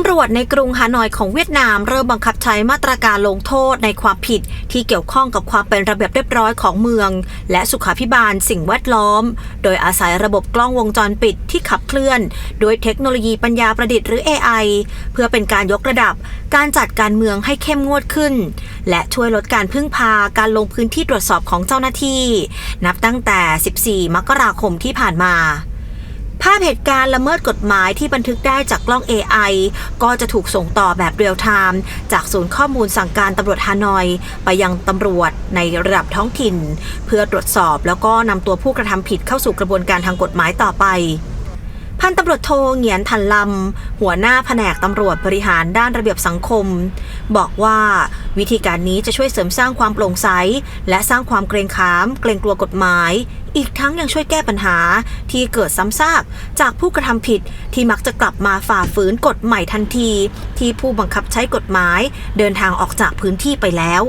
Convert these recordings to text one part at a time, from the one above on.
ำรวจในกรุงฮานอยของเวียดนามเริ่มบังคับใช้มาตรการลงโทษในความผิดที่เกี่ยวข้องกับความเป็นระเบียบเรียบร้อยของเมือง และสุขาพิบาลสิ่งแวดล้อม โดยอาศัยระบบกล้องวงจรปิดที่ขับเคลื่อน ด้วยเทคโนโลยีปัญญาประดิษฐ์หรือ AI เพื่อเป็นการยกระดับการจัดการเมืองให้เข้มงวดขึ้น และช่วยลดการพึ่งพาการลงพื้นที่ตรวจสอบของเจ้าหน้าที่ นับตั้งแต่ 14 มกราคมที่ผ่านมา ภาพเหตุการณ์ละเมิดกฎหมายที่บันทึกได้จากกล้อง AI ก็จะถูกส่งต่อแบบเรียลไทม์จากศูนย์ข้อมูลสั่งการตำรวจฮานอย ไปยังตำรวจในระดับท้องถิ่น เพื่อตรวจสอบแล้วก็นำตัวผู้กระทำผิดเข้าสู่กระบวนการทางกฎหมายต่อไป พันตำรวจโทเหงียนทันลำ หัวหน้าแผนกตำรวจบริหารด้านระเบียบสังคม บอกว่าวิธีการนี้จะช่วยเสริมสร้างความโปร่งใส และสร้างความเกรงขาม เกรงกลัวกฎหมาย อีกทั้งยังช่วยแก้ปัญหาที่เกิดซ้ำซากจากผู้กระทำผิดที่มักจะกลับมาฝ่าฝืนกฎใหม่ทันที ที่ผู้บังคับใช้กฎหมาย เดินทางออกจากพื้นที่ไปแล้ว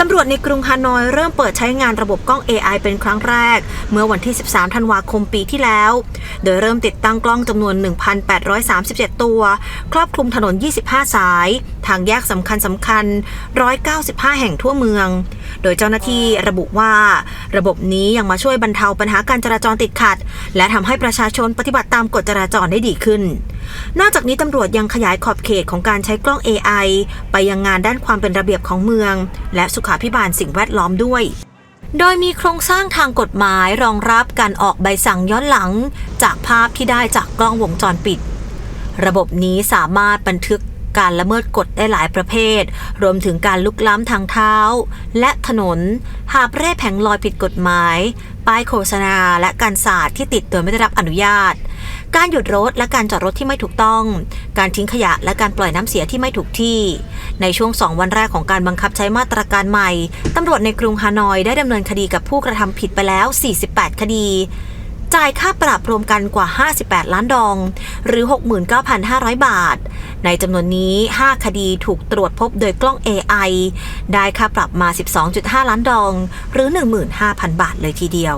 ตำรวจในกรุงฮานอยเริ่มเปิดใช้งานระบบกล้อง AI เป็นครั้งแรก เมื่อวันที่ 13 ธันวาคมปีที่แล้ว โดยเริ่มติดตั้งกล้องจำนวน 1,837 ตัว ครอบคลุมถนน 25 สาย ทางแยกสำคัญสำคัญ 195 แห่งทั่วเมือง โดยเจ้าหน้าที่ระบุว่า ระบบนี้ยังมาช่วยบรรเทาปัญหาการจราจรติดขัด และทำให้ประชาชนปฏิบัติตามกฎจราจรได้ดีขึ้น นอกจากนี้ตำรวจยังขยายขอบเขตของการใช้กล้อง AI ไปยังงานด้านความเป็นระเบียบของเมือง และสุขาพิบาลสิ่งแวดล้อมด้วยโดยมีโครงสร้างทางกฎหมายรองรับการออกใบสั่งย้อนหลัง จากภาพที่ได้จากกล้องวงจรปิด ระบบนี้สามารถบันทึกการละเมิดกฎได้หลายประเภท รวมถึงการลุกล้ำทางเท้า และถนน หาบเร่แผงลอยผิดกฎหมาย ป้ายโฆษณาและการสาดที่ติดโดยไม่ได้รับอนุญาต การหยุดรถและการจอดรถที่ไม่ถูกต้อง การทิ้งขยะและการปล่อยน้ำเสียที่ไม่ถูกที่ ในช่วง 2 วันแรกของการบังคับใช้มาตรการใหม่ตำรวจในกรุงฮานอยได้ดำเนินคดีกับผู้กระทำผิดไปแล้ว 48 คดีจ่ายค่าปรับรวมกันกว่า 58 ล้านดอง หรือ 69,500 บาท ในจำนวนนี้ 5 คดีถูกตรวจพบโดยกล้อง AI ได้ค่าปรับมา 12.5 ล้านดอง หรือ 15,000 บาทเลยทีเดียว